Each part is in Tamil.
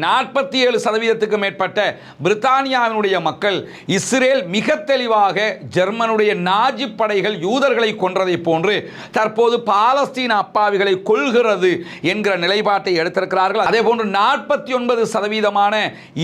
நாற்பத்தி ஏழு சதவீதத்துக்கு மேற்பட்ட பிரித்தானியாவினுடைய மக்கள் இஸ்ரேல் மிக தெளிவாக ஜெர்மனுடைய நாஜி படைகள் யூதர்களை கொன்றதை போன்று தற்போது பாலஸ்தீன அப்பாவிகளை கொள்கிறது என்கிற நிலைப்பாட்டை எடுத்திருக்கிறார்கள். அதே போன்று நாற்பத்தி ஒன்பது சதவீதமான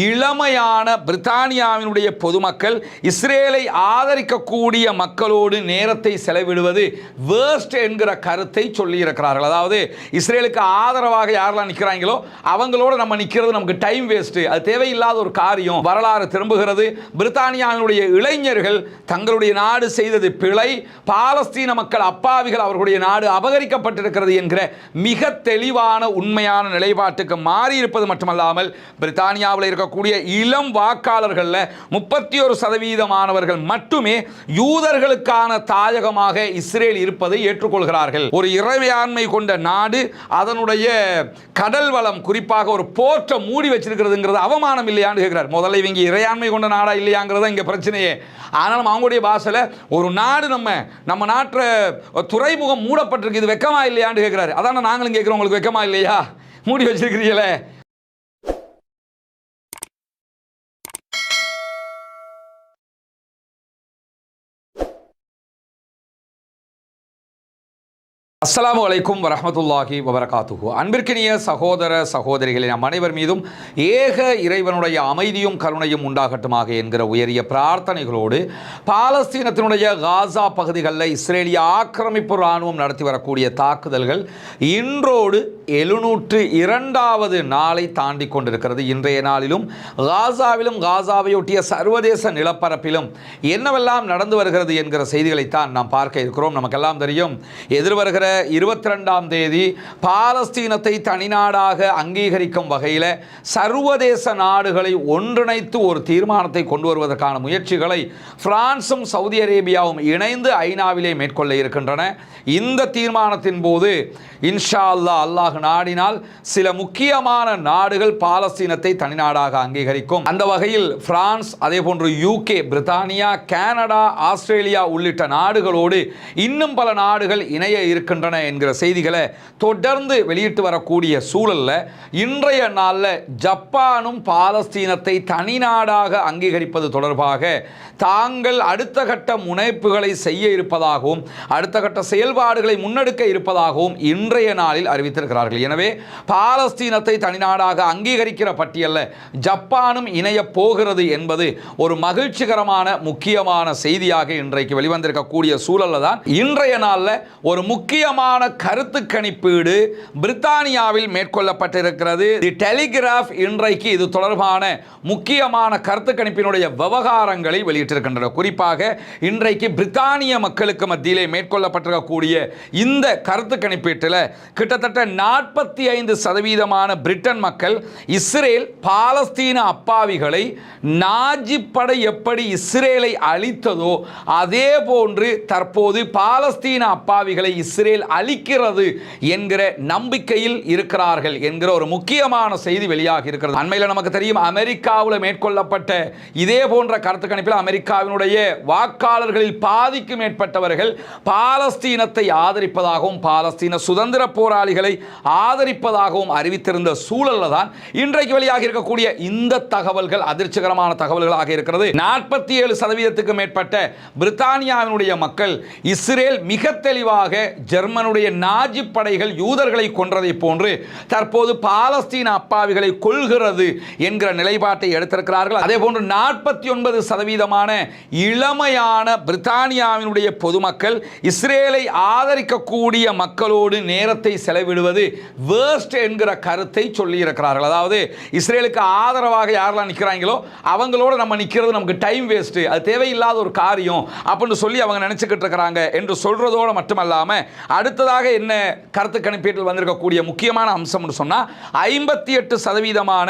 இளமையான பிரித்தானியாவினுடைய பொதுமக்கள் இஸ்ரேலை ஆதரிக்கக்கூடிய மக்களோடு நேரத்தை செலவிடுவது வேர்ஸ்ட் என்கிற கருத்தை சொல்லியிருக்கிறார்கள். அதாவது இஸ்ரேலுக்கு ஆதரவாக யாரெல்லாம் நிற்கிறாங்களோ அவங்களோட நம்ம நிற்கிறது நமக்கு டைம் வேஸ்ட்டு அது தேவையில்லாத ஒரு காரியம். வரலாறு திரும்புகிறது. பிரித்தானியாவினுடைய இளைஞர்கள் தங்களுடைய நாடு செய்தது பிழை. பாலஸ்தீன மக்கள் அப்பாவிகள் அவர்களுடைய நாடு அபகரிக்கப்பட்டிருக்கிறது என்கிற மிக தெளிவான உண்மையான நிலைப்பாட்டுக்கு மாறி இருப்பது மட்டுமல்லாமல் பிரித்தானியாவில் இருக்கக்கூடிய இளம் வாக்காளர்களில் முப்பத்தி ஒரு சதவீதமானவர்கள் மட்டுமே யூதர்களுக்கான தாயகமாக இஸ்ரேல் இருப்பதை ஏற்றுக்கொள்கிறார்கள். ஒரு இறைமையாண்மை கொண்ட நாடு அதனுடைய கடல் வளம் குறிப்பாக ஒரு போர்ட்டை மூடி வச்சிருக்கிறதுங்கிறது அவமானம் இல்லையான்னு கேட்குறாரு முதல்ல இவங்க இறையாண்மை கொண்ட நாடா இல்லையாங்கிறத இங்கே பிரச்சனையே. ஆனாலும் அவங்களுடைய பாஷையில் ஒரு நாடு நம்ம நம்ம நாட்டை துறைமுகம் மூடப்பட்டிருக்கு இது வெக்கமா இல்லையான்னு கேட்குறாரு அதான நாங்களும் கேட்குறோம் உங்களுக்கு வெக்கமா இல்லையா? மூடி வச்சிருக்கிறீங்களே. அஸ்லாம் வலைக்கும் வரமத்துல்லாஹி வபரகாத்துஹு. அன்பிற்கினிய சகோதர சகோதரிகளே நம் அனைவர் மீதும் ஏக இறைவனுடைய அமைதியும் கருணையும் உண்டாகட்டுமாக என்கிற உயரிய பிரார்த்தனைகளோடு பாலஸ்தீனத்தினுடைய காசா பகுதிகளில் இஸ்ரேலிய ஆக்கிரமிப்பு இராணுவம் நடத்தி வரக்கூடிய தாக்குதல்கள் இன்றோடு எழுநூற்று இரண்டாவது நாளை தாண்டி கொண்டிருக்கிறது. இன்றைய நாளிலும் காசாவிலும் காசாவையொட்டிய சர்வதேச நிலப்பரப்பிலும் என்னவெல்லாம் நடந்து வருகிறது என்கிற செய்திகளைத்தான் நாம் பார்க்க இருக்கிறோம். நமக்கெல்லாம் தெரியும். எதிர்வருகிற இருபத்தி ரெண்டாம் தேதி பாலஸ்தீனத்தை தனிநாடாக அங்கீகரிக்கும் வகையில் சர்வதேச நாடுகளை ஒன்றிணைத்து ஒரு தீர்மானத்தை கொண்டு வருவதற்கான முயற்சிகளை பிரான்சும் சவுதி அரேபியாவும் இணைந்து ஐநாவிலே மேற்கொள்ள இருக்கின்றன. இந்த தீர்மானத்தின் போது இன்ஷா அல்லா அல்லாஹ் நாடினால் சில முக்கியமான நாடுகள் பாலஸ்தீனத்தை தனிநாடாக அங்கீகரிக்கும். அந்த வகையில் பிரான்ஸ் அதே போன்று யூகே பிரித்தானியா கனடா ஆஸ்திரேலியா உள்ளிட்ட நாடுகளோடு இன்னும் பல நாடுகள் இணைய இருக்கின்றன. என்கிற செய்திகளை தொடர்ந்து வெளியிட்டு வரக்கூடிய சூழலில் இன்றைய நாளில் ஜப்பானும் பாலஸ்தீனத்தை தனிநாடாக அங்கீகரிப்பது தொடர்பாக தாங்கள் அடுத்த கட்ட முனைப்புகளை செய்ய இருப்பதாகவும் அடுத்த கட்ட செயல்பாடுகளை முன்னெடுக்க இருப்பதாகவும் இன்றைய நாளில் அறிவித்திருக்கிறார்கள். எனவே பாலஸ்தீனத்தை தனிநாடாக அங்கீகரிக்கிற பட்டியலில் ஜப்பானும் இணையப் போகிறது என்பது ஒரு மகிழ்ச்சிகரமான முக்கியமான செய்தியாக இன்றைக்கு வெளிவந்திருக்கக்கூடிய சூழலில் தான் இன்றைய நாளில் ஒரு முக்கிய முக்கியமான கருத்து கணிப்பீடு பிரித்தானியாவில் மேற்கொள்ளப்பட்டிருக்கிறது. தி டெலிகிராஃப் இன்றைக்கு இது தொடர்பான முக்கியமான கருத்து கணிப்பினுடைய விவகாரங்களை வெளியிட்டிருக்கின்றன. குறிப்பாக இன்றைக்கு பிரித்தானிய மக்களுக்கு மத்தியிலே மேற்கொள்ளப்பட்டிருக்கக்கூடிய இந்த கருத்து கணிப்பீட்டில் கிட்டத்தட்ட நாற்பத்தி ஐந்து சதவீதமான பிரிட்டன் மக்கள் இஸ்ரேல் பாலஸ்தீன அப்பாவிகளை நாஜி படை எப்படி இஸ்ரேலை அழித்ததோ அதே போன்று தற்போது பாலஸ்தீன அப்பாவிகளை இஸ்ரேல் அழிக்கிறது என்கிற நம்பிக்கையில் இருக்கிறார்கள் என்கிற ஒரு முக்கியமான செய்தி வெளியாக இருக்கிறது. அண்மையில் நமக்கு தெரியும் அமெரிக்காவில் மேற்கொள்ளப்பட்ட இதே போன்ற கருத்து கணிப்பில் அமெரிக்காவினுடைய வாக்காளர்களில் பாதிக்கு மேற்பட்டவர்கள் பாலஸ்தீனத்தை ஆதரிப்பதாகவும் பாலஸ்தீன சுதந்திர போராளிகளை ஆதரிப்பதாகவும் அறிவித்திருந்த சூழலில் தான் இன்றைக்கு வெளியாக இருக்கக்கூடிய இந்த தகவல்கள் அதிர்ச்சிகரமான தகவல்களாக இருக்கிறது. நாற்பத்தி ஏழு சதவீதத்துக்கு மேற்பட்ட பிரித்தானியாவினுடைய மக்கள் இஸ்ரேல் மிக தெளிவாக ஜெர்மனுடைய நாஜி படைகள் யூதர்களை கொன்றதை போன்று தற்போது பாலஸ்தீன அப்பாவிகளை கொள்கிறது என்கிற நிலைப்பாட்டை எடுத்திருக்கிறார்கள். அதே போன்று நாற்பத்தி ஒன்பது சதவீதமான இளமையான பிரித்தானியாவினுடைய பொதுமக்கள் இஸ்ரேலை ஆதரிக்கக்கூடிய மக்களோடு நேரத்தை செலவிடுவது வேர்ஸ்ட் என்கிற கருத்தை சொல்லியிருக்கிறார்கள். அதாவது இஸ்ரேலுக்கு ஆதரவாக யாரெல்லாம் நிற்கிறாங்களோ அவங்களோட நம்ம நிற்கிறது நமக்கு டைம் வேஸ்ட் அது தேவையில்லாத ஒரு காரியம் அப்படின்னு சொல்லி அவங்க நினச்சிக்கிட்டு இருக்கிறாங்க. என்று சொல்கிறதோடு மட்டுமல்லாமல் அடுத்ததாக என்ன கருத்து கணிப்பீட்டில் வந்திருக்கக்கூடிய முக்கியமான அம்சம்னு சொன்னால் ஐம்பத்தி எட்டு சதவீதமான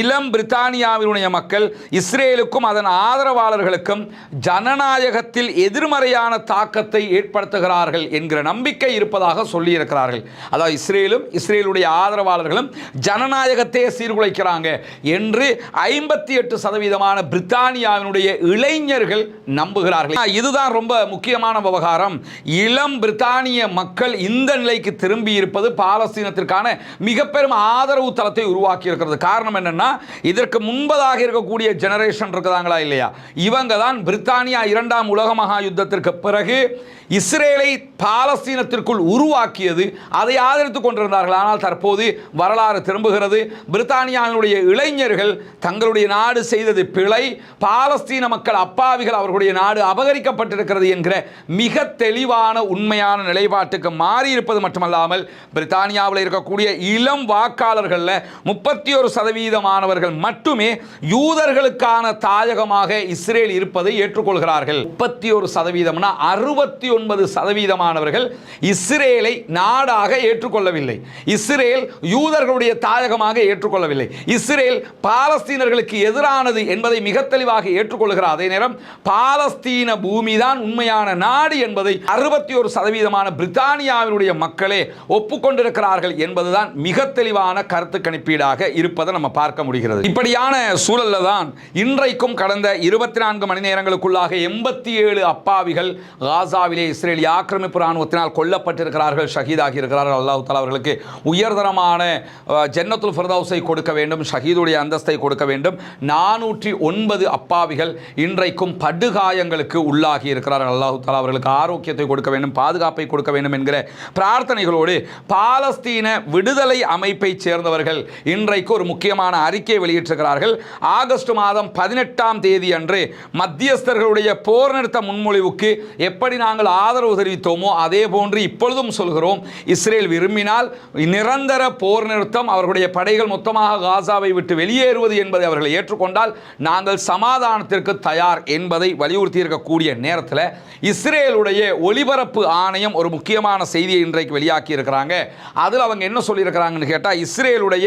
இளம் பிரித்தானியாவினுடைய மக்கள் இஸ்ரேலுக்கும் அதன் ஆதரவாளர்களுக்கும் ஜனநாயகத்தில் எதிர்மறையான தாக்கத்தை ஏற்படுத்துகிறார்கள் என்கிற நம்பிக்கை இருப்பதாக சொல்லியிருக்கிறார்கள். அதாவது இஸ்ரேலும் இஸ்ரேலுடைய ஆதரவாளர்களும் ஜனநாயகத்தை சீர்குலைக்கிறாங்க என்று ஐம்பத்தி எட்டு சதவீதமான பிரித்தானியாவினுடைய இளைஞர்கள் நம்புகிறார்கள். இதுதான் ரொம்ப முக்கியமான விவகாரம். இளம் பிரித்தானிய மக்கள் மக்கள் இந்த நிலைக்கு திரும்பி இருப்பது பாலஸ்தீனத்திற்கான மிக பெரும் ஆதரவு தளத்தை உருவாக்கி இருக்கிறது காரணம் என்னன்னா இதற்கு முன்பதாக இருக்கக்கூடிய ஜெனரேஷன் இருக்குதாங்களா இல்லையா? இவங்க தான் பிரித்தானியா இரண்டாம் உலக மகா யுத்தத்திற்கு பிறகு இஸ்ரேலை பாலஸ்தீனத்திற்குள் உருவாக்கியது. அதை ஆதரித்துக் கொண்டிருந்தார்கள். ஆனால் தற்போது வரலாறு திரும்புகிறது. பிரித்தானியாவினுடைய இளைஞர்கள் தங்களுடைய நாடு செய்தது பிழை. பாலஸ்தீன மக்கள் அப்பாவிகள் அவர்களுடைய நாடு அபகரிக்கப்பட்டிருக்கிறது என்கிற மிக தெளிவான உண்மையான நிலைப்பாட்டு நிலைப்பாட்டுக்கு மாறி இருப்பது மட்டுமல்லாமல் பிரித்தானியாவில் இருக்கக்கூடிய இளம் வாக்காளர்களில் முப்பத்தி ஒரு சதவீதமானவர்கள் மட்டுமே யூதர்களுக்கான தாயகமாக இஸ்ரேல் இருப்பதை ஏற்றுக்கொள்கிறார்கள். முப்பத்தி ஒரு சதவீதம்னா அறுபத்தி ஒன்பது சதவீதமானவர்கள் இஸ்ரேலை நாடாக ஏற்றுக்கொள்ளவில்லை. இஸ்ரேல் யூதர்களுடைய தாயகமாக ஏற்றுக்கொள்ளவில்லை. இஸ்ரேல் பாலஸ்தீனர்களுக்கு எதிரானது என்பதை மிக தெளிவாக ஏற்றுக்கொள்கிறார். அதே நேரம் பாலஸ்தீன பூமிதான் உண்மையான நாடு என்பதை அறுபத்தி ஒரு சதவீதமான பிரித்தானியாவினுடைய மக்களே ஒப்புக்கொண்டிருக்கிறார்கள் என்பதுதான் மிக தெளிவான கருத்து கணிப்பீடாக இருப்பதை நம்ம பார்க்க முடிகிறது. இப்படியான சூழல்ல தான் இன்றைக்கும் கடந்த இருபத்தி நான்கு மணி நேரங்களுக்குள்ளாக எண்பத்தி ஏழு அப்பாவிகள் காசாவிலே இஸ்ரேலிய ஆக்கிரமிப்பு இராணுவத்தினால் கொல்லப்பட்டிருக்கிறார்கள் ஷஹீதாகி இருக்கிறார்கள். அல்லாஹ் தஆலா அவர்களுக்கு உயர்தரமான ஜன்னத்துல் ஃபிர்தௌஸை கொடுக்க வேண்டும் ஷஹீதுடைய அந்தஸ்தை கொடுக்க வேண்டும். நானூற்றி ஒன்பது அப்பாவிகள் இன்றைக்கும் படுகாயங்களுக்கு உள்ளாகி இருக்கிறார்கள். அல்லாஹு அவர்களுக்கு ஆரோக்கியத்தை கொடுக்க வேண்டும் பாதுகாப்பை கொடுக்க வேண்டும் என்கிற பிரார்த்தனைகளோடு பாலஸ்தீன விடுதலை அமைப்பைச் சேர்ந்தவர்கள் இன்றைக்கு ஒரு முக்கியமான அறிக்கை வெளியிட்டிருக்கிறார்கள். ஆகஸ்ட் மாதம் பதினெட்டாம் தேதி அன்று மத்தியஸ்தர்களுடைய போர் நிறுத்த முன்மொழிவுக்கு எப்படி நாங்கள் ஆதரவு தெரிவித்தோமோ அதே போன்று இப்பொழுதும் சொல்கிறோம். இஸ்ரேல் விரும்பினால் நிரந்தர போர் நிறுத்தம் அவர்களுடைய படைகள் மொத்தமாக காசாவை விட்டு வெளியேறுவது என்பதை அவர்கள் ஏற்றுக்கொண்டால் நாங்கள் சமாதானத்திற்கு தயார் என்பதை வலியுறுத்தி இருக்கக்கூடிய நேரத்தில் இஸ்ரேலுடைய ஒலிபரப்பு ஆணையம் ஒரு முக்கியமான முக்கியமான செய்தியை இன்றைக்கு வெளியாக்கி இருக்கிறாங்க அதில் அவங்க என்ன சொல்லியிருக்கிறாங்கன்னு கேட்டால் இஸ்ரேலுடைய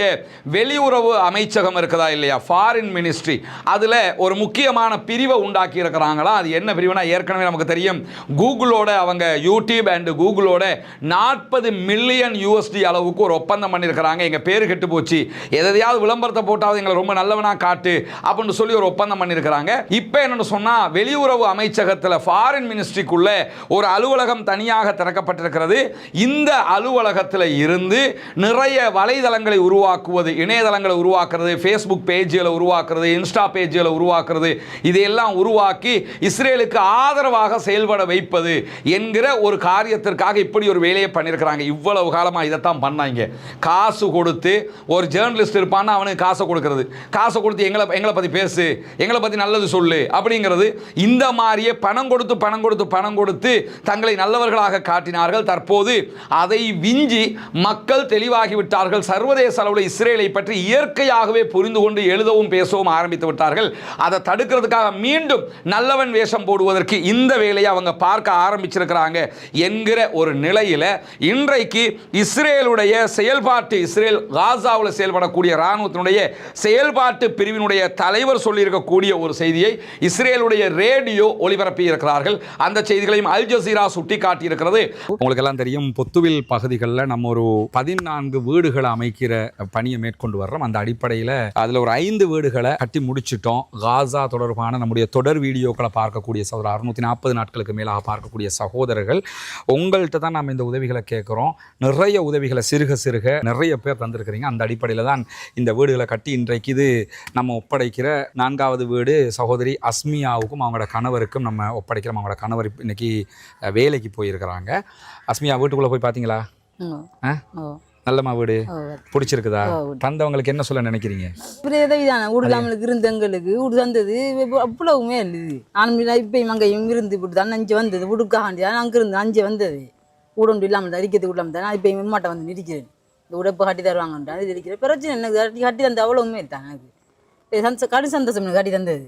வெளியுறவு அமைச்சகம் இருக்குதா இல்லையா? ஃபாரின் மினிஸ்ட்ரி அதில் ஒரு முக்கியமான பிரிவை உண்டாக்கி இருக்கிறாங்களா அது என்ன பிரிவுனா ஏற்கனவே நமக்கு தெரியும். கூகுளோட அவங்க யூடியூப் அண்ட் கூகுளோட நாற்பது மில்லியன் யூஎஸ்டி அளவுக்கு ஒரு ஒப்பந்தம் பண்ணியிருக்கிறாங்க. எங்கள் பேர் கெட்டு போச்சு. எதையாவது விளம்பரத்தை போட்டாவது எங்களை ரொம்ப நல்லவனாக காட்டு அப்படின்னு சொல்லி ஒரு ஒப்பந்தம் பண்ணியிருக்கிறாங்க. இப்போ என்னென்னு சொன்னால் வெளியுறவு அமைச்சகத்தில் ஃபாரின் மினிஸ்ட்ரிக்குள்ளே ஒரு அலுவலகம் தனியாக திறக்கப்பட்டிருக்கிறது இந்த அலுவலகத்தில் இருந்து நிறைய வலைதளங்களை உருவாக்குவது இணையதளங்களை உருவாக்குறது ஃபேஸ்புக் பேஜ்களை உருவாக்குறது இன்ஸ்டா பேஜ்களை உருவாக்குறது இதையெல்லாம் உருவாக்கி இஸ்ரேலுக்கு ஆதரவாக செயல்பட வைப்பது என்கிற ஒரு காரியத்திற்காக இப்படி ஒரு வேலையை பண்ணியிருக்கிறாங்க. இவ்வளவு காலமாக இதைத்தான் பண்ணாங்க. காசு கொடுத்து ஒரு ஜேர்னலிஸ்ட் இருப்பான்னா அவனுக்கு காசை கொடுக்கறது. காசை கொடுத்து எங்களை எங்களை பற்றி பேசு எங்களை பற்றி நல்லது சொல்லு அப்படிங்கிறது இந்த மாதிரியே பணம் கொடுத்து பணம் கொடுத்து பணம் கொடுத்து தங்களை நல்லவர்களாக காட்டினார்கள். தற்போது அதை விஞ்சி மக்கள் தெளிவாகிவிட்டார்கள். சர்வதேச அளவில் இஸ்ரேலை பற்றி இயற்கையாகவே புரிந்து கொண்டு எழுதவும் பேசவும் ஆரம்பித்து விட்டார்கள். அதை தடுக்கிறதுக்காக மீண்டும் நல்லவன் வேஷம் போடுவதற்கு இந்த வேலையை அவங்க பார்க்க ஆரம்பிச்சிருக்கிறாங்க என்கிற ஒரு நிலையில் இன்றைக்கு இஸ்ரேலுடைய செயல்பாட்டு இஸ்ரேல் காசாவில் செயல்படக்கூடிய இராணுவத்தினுடைய செயல்பாட்டு பிரிவினுடைய தலைவர் சொல்லியிருக்கக்கூடிய ஒரு செய்தியை இஸ்ரேலுடைய ரேடியோ ஒளிபரப்பி இருக்கிறார்கள் அந்த செய்திகளையும் அல் ஜசீரா சுட்டி காட்டியிருக்கிறது உங்களுக்கெல்லாம் தெரியும் பொத்துவில் பகுதிகளில் நம்ம ஒரு பதினான்கு வீடுகளை அமைக்கிற பணியை மேற்கொண்டு வர்றோம். அந்த அடிப்படையில் அதில் ஒரு ஐந்து வீடுகளை கட்டி முடிச்சிட்டோம். காசா தொடர்பான நம்முடைய தொடர் வீடியோக்களை பார்க்கக்கூடிய சகோதரர் அறுநூத்தி நாற்பது நாட்களுக்கு மேலாக பார்க்கக்கூடிய சகோதரர்கள் உங்கள்கிட்ட தான் நம்ம இந்த உதவிகளை கேட்குறோம். நிறைய உதவிகளை சிறுக சிறுக நிறைய பேர் தந்திருக்கிறீங்க. அந்த அடிப்படையில் தான் இந்த வீடுகளை கட்டி இன்றைக்கு இது நம்ம ஒப்படைக்கிற நான்காவது வீடு சகோதரி அஸ்மியாவுக்கும் அவங்களோட கணவருக்கும் நம்ம ஒப்படைக்கிறோம். அவங்களோட கணவர் இன்னைக்கு வேலைக்கு போயிருக்கிறாங்க. அஸ்மியா வீட்டுக்குள்ளே போய் பார்த்தீங்களா ம். ஆ? ஓ. நல்லம்மா வீடு. பிடிச்சிருக்குதா. தந்தவங்களுக்கு என்ன சொல்ல நினைக்கிறீங்க? நம்மளுக்கு இருந்த எங்களுக்கு வீடு தந்தது அவ்வளவுமே இல்லை. நானும் இல்லை இப்பயும் அங்கேயும் இருந்து இப்படி தான் அஞ்சு வந்தது வீடுக்காண்டி தான் அங்கே இருந்து அஞ்சு வந்தது. ஒன்று இல்லாமல் அடிக்கிறதுக்கு இல்லாமல் தான் இப்போ எம்மாட்ட வந்து நிற்கிறேன். இந்த வீடு எப்போ கட்டி அது இருக்கிறேன் பிரச்சனை எனக்கு கட்டி கட்டி தந்த அவ்வளவுமே தான் எனக்கு. இது சந்த கடி சந்தோஷம் எனக்கு கட்டி தந்தது.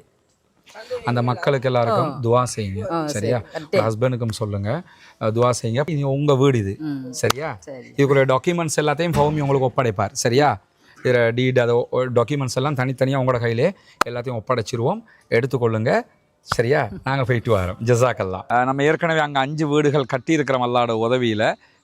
அந்த மக்களுக்கு எல்லாருக்கும் துவா செய்யுங்க. சரியா. ஹஸ்பண்டுக்கும் சொல்லுங்க. துவா செய்யுங்க. இது உங்க வீடு இது. சரியா? சரி. இதுக்குள்ள டாக்குமெண்ட்ஸ் எல்லாத்தையும் ஃபௌமி உங்களுக்கு ஒப்படைப்பார். சரியா? இதில் டீட் அதை டாக்குமெண்ட்ஸ் எல்லாம் தனித்தனியாக உங்களோட கையிலே எல்லாத்தையும் ஒப்படைச்சிருவோம். எடுத்துக்கொள்ளுங்க. சரியா? நாங்கள் போயிட்டு வரோம். ஜசாக்கல்லா. நம்ம ஏற்கனவே அங்கே அஞ்சு வீடுகள் கட்டியிருக்கிறோம் அல்லாட உதவியில்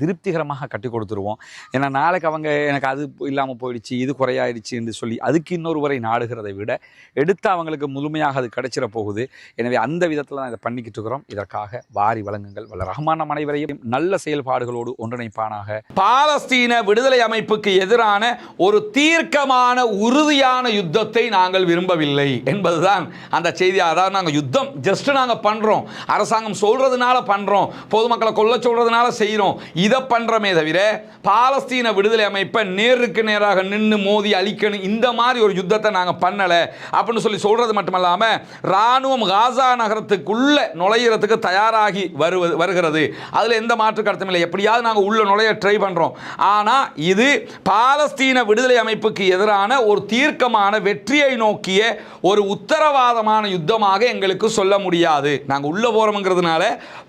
திருப்திகரமாக கட்டி கொடுத்துருவோம். ஏன்னா நாளைக்கு அவங்க எனக்கு அது இல்லாமல் போயிடுச்சு இது குறையாயிடுச்சு என்று சொல்லி அதுக்கு இன்னொரு முறை நாடுகிறதை விட எடுத்து அவங்களுக்கு முழுமையாக அது கிடைச்சிட போகுது. எனவே அந்த விதத்தில் தான் இதை பண்ணிக்கிட்டு இருக்கிறோம். இதற்காக வாரி வழங்குங்கள். வல்ல ரஹ்மான அனைவரையும் நல்ல செயல்பாடுகளோடு ஒன்றிணைப்பானாக. பாலஸ்தீன விடுதலை அமைப்புக்கு எதிரான ஒரு தீர்க்கமான உறுதியான யுத்தத்தை நாங்கள் விரும்பவில்லை என்பதுதான் அந்த செய்தி. அதாவது நாங்கள் யுத்தம் ஜஸ்ட் நாங்கள் பண்ணுறோம் அரசாங்கம் சொல்றதுனால பண்ணுறோம் பொதுமக்களை கொல்ல சொல்றதுனால செய்கிறோம் இதை பண்ணுறமே தவிர பாலஸ்தீன விடுதலை அமைப்பை நேருக்கு நேராக நின்று மோதி அழிக்கணும் இந்த மாதிரி ஒரு யுத்தத்தை நாங்கள் பண்ணலை. அப்படின்னு சொல்லி சொல்கிறது மட்டுமல்லாமல் இராணுவம் காசா நகரத்துக்குள்ளே நுழையிறதுக்கு தயாராகி வருவது வருகிறது. அதில் எந்த மாற்று கருத்தும் இல்லை. எப்படியாவது நாங்கள் உள்ள நுழைய ட்ரை பண்ணுறோம் ஆனால் இது பாலஸ்தீன விடுதலை அமைப்புக்கு எதிரான ஒரு தீர்க்கமான வெற்றியை நோக்கிய ஒரு உத்தரவாதமான யுத்தமாக எங்களுக்கு சொல்ல முடியாது. நாங்கள் உள்ளே போகிறோம்ங்கிறதுனால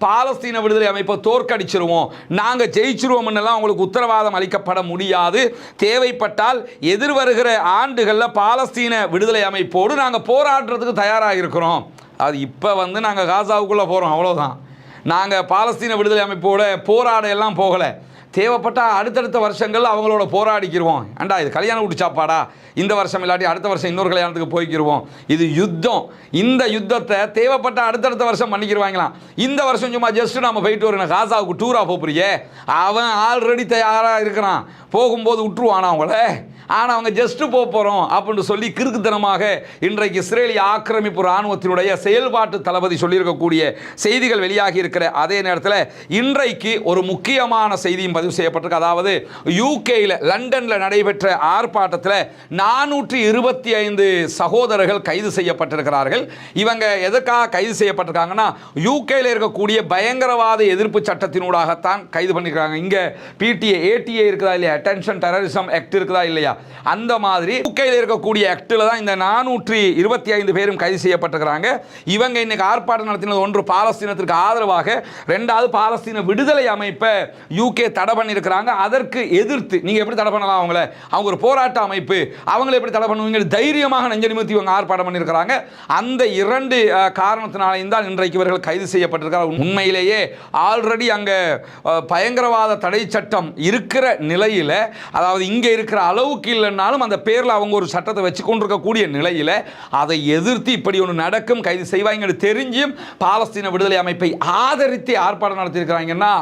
பாலஸ்தீன விடுதலை அமைப்பை தோற்கடிச்சிருவோம். நாங்கள் ஜெயிச்சிருவோம்னெல்லாம் அவங்களுக்கு உத்தரவாதம் அளிக்கப்பட முடியாது. தேவைப்பட்டால் எதிர்வருகிற ஆண்டுகளில் பாலஸ்தீன விடுதலை அமைப்போடு நாங்கள் போராடுறதுக்கு தயாராக இருக்கிறோம் அது இப்போ வந்து நாங்கள் காசாவுக்குள்ளே போகிறோம் அவ்வளோதான் நாங்கள் பாலஸ்தீன விடுதலை அமைப்போட போராட எல்லாம் போகலை. தேவைப்பட்டால் அடுத்தடுத்த வருஷங்கள் அவங்களோட போராடிக்கிடுவோம் ஏண்டா இது கல்யாணம் வீட்டு சாப்பாடா? இந்த வருஷம் இல்லாட்டி அடுத்த வருஷம் இன்னொரு கல்யாணத்துக்கு போய்க்கிருவோம். இது யுத்தம். இந்த யுத்தத்தை தேவைப்பட்ட அடுத்தடுத்த வருஷம் பண்ணிக்கிருவாங்களாம். இந்த வருஷம் சும்மா ஜஸ்ட் நம்ம போயிட்டு வரணும் காசாவுக்கு டூராக போறியே அவன் ஆல்ரெடி தயாராக இருக்கிறான். போகும்போது விட்டுருவானா அவங்கள? ஆனால் அவங்க ஜஸ்ட்டு போக போகிறோம் அப்படின்னு சொல்லி கிறுக்குத்தனமாக இன்றைக்கு இஸ்ரேலிய ஆக்கிரமிப்பு இராணுவத்தினுடைய செயல்பாட்டு தளபதி சொல்லியிருக்கக்கூடிய செய்திகள் வெளியாகி இருக்கிற அதே நேரத்தில் இன்றைக்கு ஒரு முக்கியமான செய்தியும் பதிவு செய்யப்பட்டிருக்கு. அதாவது யூகேயில் லண்டனில் நடைபெற்ற ஆர்ப்பாட்டத்தில் நானூற்றி இருபத்தி ஐந்து சகோதரர்கள் கைது செய்யப்பட்டிருக்கிறார்கள். இவங்க எதுக்காக கைது செய்யப்பட்டிருக்காங்கன்னா யூகேயில் இருக்கக்கூடிய பயங்கரவாத எதிர்ப்பு சட்டத்தினூடாகத்தான் கைது பண்ணியிருக்காங்க இங்கே பிடிஏ ஏடிஏ இருக்குதா இல்லையா? அட்டென்ஷன் டெரரிசம் ஆக்ட் இருக்குதா இல்லையா? அந்த மாதிரி யூகேயில் இருக்கக்கூடிய ஆக்டில் தான் இந்த நானூற்றி இருபத்தி ஐந்து பேரும் கைது செய்யப்பட்டிருக்கிறாங்க. இவங்க இன்னைக்கு ஆர்ப்பாட்டம் நடத்தினது ஒன்று பாலஸ்தீனத்திற்கு ஆதரவாக ரெண்டாவது பாலஸ்தீன விடுதலை அமைப்பை யூகே தடை பண்ணியிருக்கிறாங்க. அதற்கு எதிர்த்து நீங்கள் எப்படி தடை பண்ணலாம் அவங்கள? அவங்க ஒரு போராட்ட அமைப்பு. அவங்களை எப்படி தடை பண்ணுவீங்க தைரியமாக நெஞ்ச நிமித்தி இவங்க ஆர்ப்பாட்டம் பண்ணியிருக்கிறாங்க. அந்த இரண்டு காரணத்தினாலையும் தான் இன்றைக்கு இவர்கள் கைது செய்யப்பட்டிருக்கிறார். உண்மையிலேயே ஆல்ரெடி அங்கே பயங்கரவாத தடை சட்டம் இருக்கிற நிலையில் அதாவது இங்கே இருக்கிற அளவுக்கு இல்லைன்னாலும் அந்த பேரில் அவங்க ஒரு சட்டத்தை வச்சு கொண்டிருக்கக்கூடிய நிலையில் அதை எதிர்த்து இப்படி ஒன்று நடக்கும் கைது செய்வாங்கன்னு தெரிஞ்சும் பாலஸ்தீன விடுதலை அமைப்பை ஆதரித்து ஆர்ப்பாட்டம் நடத்தியிருக்கிறாங்கன்னா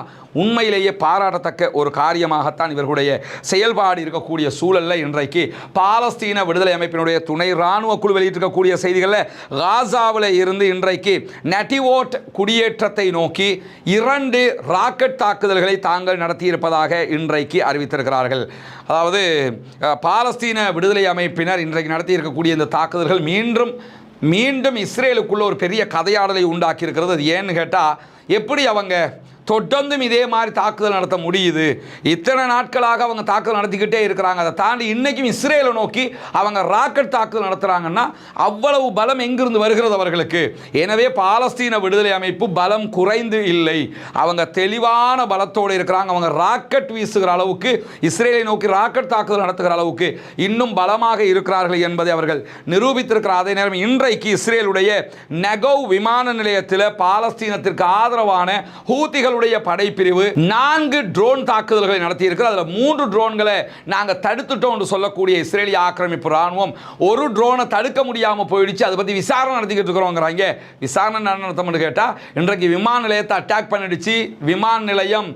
உண்மையிலேயே பாராட்டத்தக்க ஒரு காரியமாகத்தான் இவர்களுடைய செயல்பாடு இருக்கக்கூடிய சூழல்ல இன்றைக்கு பாலஸ்தீன விடுதலை அமைப்பினுடைய துணை இராணுவ குழு வெளியிட்டிருக்கக்கூடிய செய்திகளில் காசாவில் இருந்து இன்றைக்கு நெட்டிவோட் குடியேற்றத்தை நோக்கி இரண்டு ராக்கெட் தாக்குதல்களை தாங்கள் நடத்தியிருப்பதாக இன்றைக்கு அறிவித்திருக்கிறார்கள். அதாவது பாலஸ்தீன விடுதலை அமைப்பினர் இன்றைக்கு நடத்தியிருக்கக்கூடிய இந்த தாக்குதல்கள் மீண்டும் மீண்டும் இஸ்ரேலுக்குள்ள ஒரு பெரிய கதையாடலை உண்டாக்கியிருக்கிறது. அது ஏன்னு கேட்டால் எப்படி அவங்க தொடர்ந்தும் இதே மாதிரி தாக்குதல் நடத்த முடியுது. இத்தனை நாட்களாக அவங்க தாக்குதல் நடத்திக்கிட்டே இருக்கிறாங்க. அதை தாண்டி இன்றைக்கும் இஸ்ரேலை நோக்கி அவங்க ராக்கெட் தாக்குதல் நடத்துகிறாங்கன்னா அவ்வளவு பலம் எங்கிருந்து வருகிறது அவர்களுக்கு? எனவே பாலஸ்தீன விடுதலை அமைப்பு பலம் குறைந்து இல்லை. அவங்க தெளிவான பலத்தோடு இருக்கிறாங்க. அவங்க ராக்கெட் வீசுகிற அளவுக்கு இஸ்ரேலை நோக்கி ராக்கெட் தாக்குதல் நடத்துகிற அளவுக்கு இன்னும் பலமாக இருக்கிறார்கள் என்பதை அவர்கள் நிரூபித்திருக்கிற அதே நேரம் இன்றைக்கு இஸ்ரேலுடைய நெகவ் விமான நிலையத்தில் பாலஸ்தீனத்திற்கு ஆதரவான ஹூத்திகள் எங்களுடைய படைப்பிரிவு நான்கு ட்ரோன் தாக்குதல்களை நடத்தி அதில் மூன்று ட்ரோன்களை நாங்கள் தடுத்துட்டோம் என்று சொல்லக்கூடிய இஸ்ரேலிய ஆக்கிரமிப்பு ராணுவம் ஒரு ட்ரோனை தடுக்க முடியாமல் போயிடுச்சு. அதை பற்றி விசாரணை நடத்திக்கிட்டு இருக்கிறோங்கிறாங்க விசாரணை என்ன நடத்தம்னு கேட்டால் இன்றைக்கு விமான நிலையத்தை அட்டாக் பண்ணிடுச்சு. விமான நிலையம்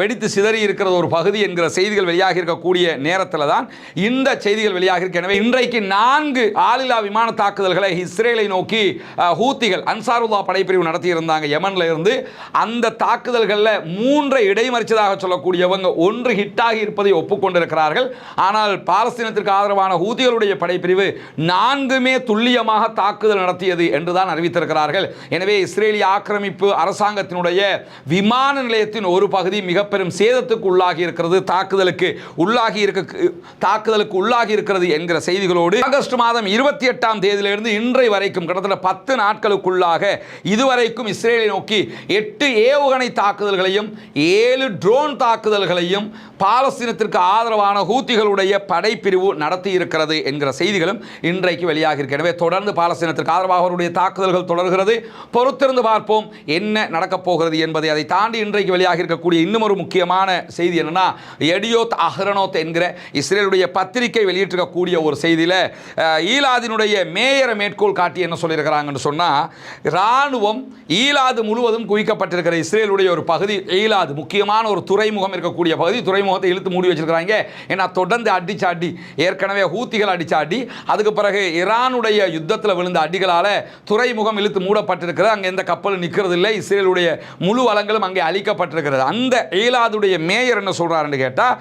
வெடித்து சிதறி இருக்கிறது ஒரு பகுதி என்கிற செய்திகள் வெளியாகி இருக்கக்கூடிய நேரத்தில் தான் இந்த செய்திகள் வெளியாகி இருக்கு. எனவே இன்றைக்கு நான்கு ஆளில்லா விமான தாக்குதல்களை இஸ்ரேலை நோக்கி ஹூத்திகள் அன்சாருல்லா படைப்பிரிவு நடத்தியிருந்தாங்க. யமன்ல இருந்து அந்த தாக்குதல் தாக்குதல்களில் மூன்றை இடைமறிச்சதாக சொல்லக்கூடியவங்க ஒன்று ஹிட்டாகி இருப்பதை ஒப்புக்கொண்டிருக்கிறார்கள். ஆனால் பாலஸ்தீனத்திற்கு ஆதரவான ஹூத்திகளுடைய படைப்பிரிவு நான்குமே துல்லியமாக தாக்குதல் நடத்தியது என்றுதான் அறிவித்திருக்கிறார்கள். எனவே இஸ்ரேலிய ஆக்கிரமிப்பு அரசாங்கத்தினுடைய விமான நிலையத்தின் ஒரு பகுதி மிக பெரும் சேதத்துக்கு உள்ளாகி இருக்கிறது தாக்குதலுக்கு உள்ளாகி இருக்க தாக்குதலுக்கு உள்ளாகி இருக்கிறது என்கிற செய்திகளோடு ஆகஸ்ட் மாதம் இருபத்தி எட்டாம் தேதியிலிருந்து இன்றை வரைக்கும் கிட்டத்தட்ட பத்து நாட்களுக்குள்ளாக இதுவரைக்கும் இஸ்ரேலை நோக்கி எட்டு ஏவுகணை தாக்குதல்களையும் ஏழு ட்ரோன் தாக்குதல்களையும் பாலஸ்தீனத்திற்கு ஆதரவான ஹூத்திகளுடைய படைப்பிரிவு நடத்தி இருக்கிறது என்கிற செய்திகளும் இன்றைக்கு வெளியாக இருக்கு எனவே தொடர்ந்து பாலஸ்தீனத்திற்கு ஆதரவாக அவருடைய தாக்குதல்கள் தொடர்கிறது. பொறுத்திருந்து பார்ப்போம் என்ன நடக்கப் போகிறது என்பதை. அதை தாண்டி இன்றைக்கு வெளியாக இருக்கக்கூடிய இன்னும் ஒரு முக்கியமான செய்தி என்னன்னா எடியோத் அஹ்ரனோத் என்கிற இஸ்ரேலுடைய பத்திரிகை வெளியிட்டிருக்கக்கூடிய ஒரு செய்தியில் ஈலாதினுடைய மேயரை மேற்கோள் காட்டி என்ன சொல்லியிருக்கிறாங்கன்னு சொன்னால் இராணுவம் ஈலாது முழுவதும் குவிக்கப்பட்டிருக்கிற இஸ்ரேலுடைய ஒரு பகுதி எயிலாது. முக்கியமான ஒரு துறைமுகம் இருக்கக்கூடிய பகுதி. துறைமுகத்தை இழுத்து மூடி வச்சிருக்கிறாங்க. ஏன்னா தொடர்ந்து அடிச்சு அடி ஏற்கனவே ஹூத்திகள் அடிச்ச அடி அதுக்கு பிறகு ஈரானுடைய யுத்தத்தில் விழுந்த அடிகளால் துறைமுகம் இழுத்து மூடப்பட்டிருக்கிறது. அங்கே எந்த கப்பலும் நிற்கிறது இல்லை இஸ்ரேலுடைய முழு வளங்களும் அங்கே அழிக்கப்பட்டிருக்கிறது. அந்த எயிலாதுடைய மேயர் என்ன சொல்கிறாருன்னு கேட்டால்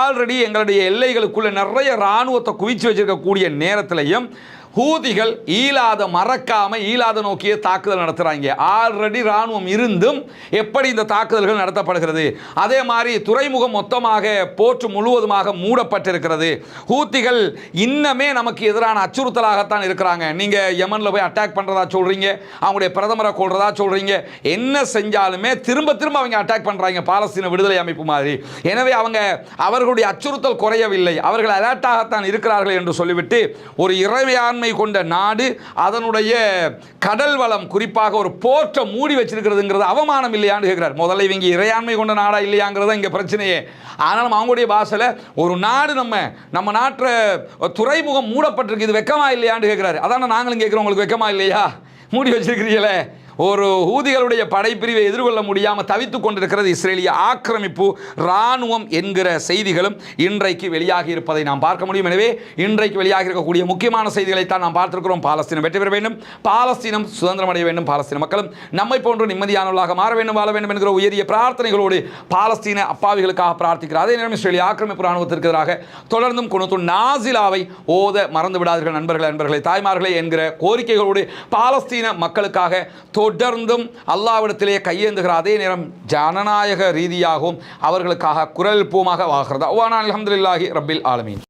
ஆல்ரெடி எங்களுடைய எல்லைகளுக்குள்ள நிறைய இராணுவத்தை குவிச்சு வச்சிருக்கக்கூடிய நேரத்திலையும் ஹூதிகள் ஈலாத மறக்காம ஈலாத நோக்கிய தாக்குதல் நடத்துகிறாங்க ஆல்ரெடி ராணுவம் இருந்தும் எப்படி இந்த தாக்குதல்கள் நடத்தப்படுகிறது? அதே மாதிரி துறைமுகம் மொத்தமாக போற்று முழுவதுமாக மூடப்பட்டிருக்கிறது. ஹூத்திகள் இன்னமே நமக்கு எதிரான அச்சுறுத்தலாகத்தான் இருக்கிறாங்க. நீங்க யமன்ல போய் அட்டாக் பண்றதா சொல்றீங்க? அவங்களுடைய பிரதமரை கொள்றதா சொல்றீங்க? என்ன செஞ்சாலுமே திரும்ப திரும்ப அவங்க அட்டாக் பண்றாங்க. பாலஸ்தீன விடுதலை அமைப்பு மாதிரி. எனவே அவங்க அவர்களுடைய அச்சுறுத்தல் குறையவில்லை. அவர்கள் அலர்ட்டாகத்தான் இருக்கிறார்கள் என்று சொல்லிவிட்டு ஒரு இறைமையாண்மை கொண்ட நாடு அதனுடைய கடல் வளம் குறிப்பாக ஒரு போர்ட்டை மூடி வச்சிருக்கிறதுங்கிறது அவமானம் இல்லையான்னு கேட்கிறார். முதல்ல இவங்க இறையாண்மை கொண்ட நாடா இல்லையாங்கிறது இங்கே பிரச்சனையே. ஆனாலும் அவங்களுடைய பாஷையில் ஒரு நாடு நம்ம நம்ம நாட்டை துறைமுகம் மூடப்பட்டிருக்கு இது வெக்கமா இல்லையான்னு கேட்குறாரு. அதான நாங்களும் கேட்குறோம் உங்களுக்கு வெக்கமா இல்லையா? மூடி வச்சிருக்கிறீங்களே. ஒரு ஊதிகளுடைய படைப்பிரிவை எதிர்கொள்ள முடியாமல் தவித்துக் கொண்டிருக்கிறது இஸ்ரேலிய ஆக்கிரமிப்பு இராணுவம் என்கிற செய்திகளும் இன்றைக்கு வெளியாகி இருப்பதை நாம் பார்க்க முடியும். எனவே இன்றைக்கு வெளியாகி இருக்கக்கூடிய முக்கியமான செய்திகளைத்தான் நாம் பார்த்திருக்கிறோம். பாலஸ்தீனம் வெற்றி பெற வேண்டும். பாலஸ்தீனம் சுதந்திரம் அடைய வேண்டும். பாலஸ்தீன மக்களும் நம்மை போன்று நிம்மதியானவர்களாக மாற வேண்டும் வாழ வேண்டும் என்கிற உயரிய பிரார்த்தனைகளோடு பாலஸ்தீன அப்பாவிகளுக்காக பிரார்த்திக்கிறார் அதே நேரம் இஸ்ரேலிய ஆக்கிரமிப்பு இராணுவத்திற்கு எதிராக தொடர்ந்தும் கொண்டு நாசிலாவை ஓத மறந்து விடாதீர்கள் நண்பர்கள் நண்பர்களே தாய்மார்களே என்கிற கோரிக்கைகளோடு பாலஸ்தீன மக்களுக்காக தொடர்ந்தும் அல்லாவிடத்திலே கையேந்துகிற அதே நேரம் ஜனநாயக ரீதியாகவும் அவர்களுக்காக குரல் பூமாக வாகிறது அவ்வானா அலமதுல்லாஹி ரபில் ஆலமீன்.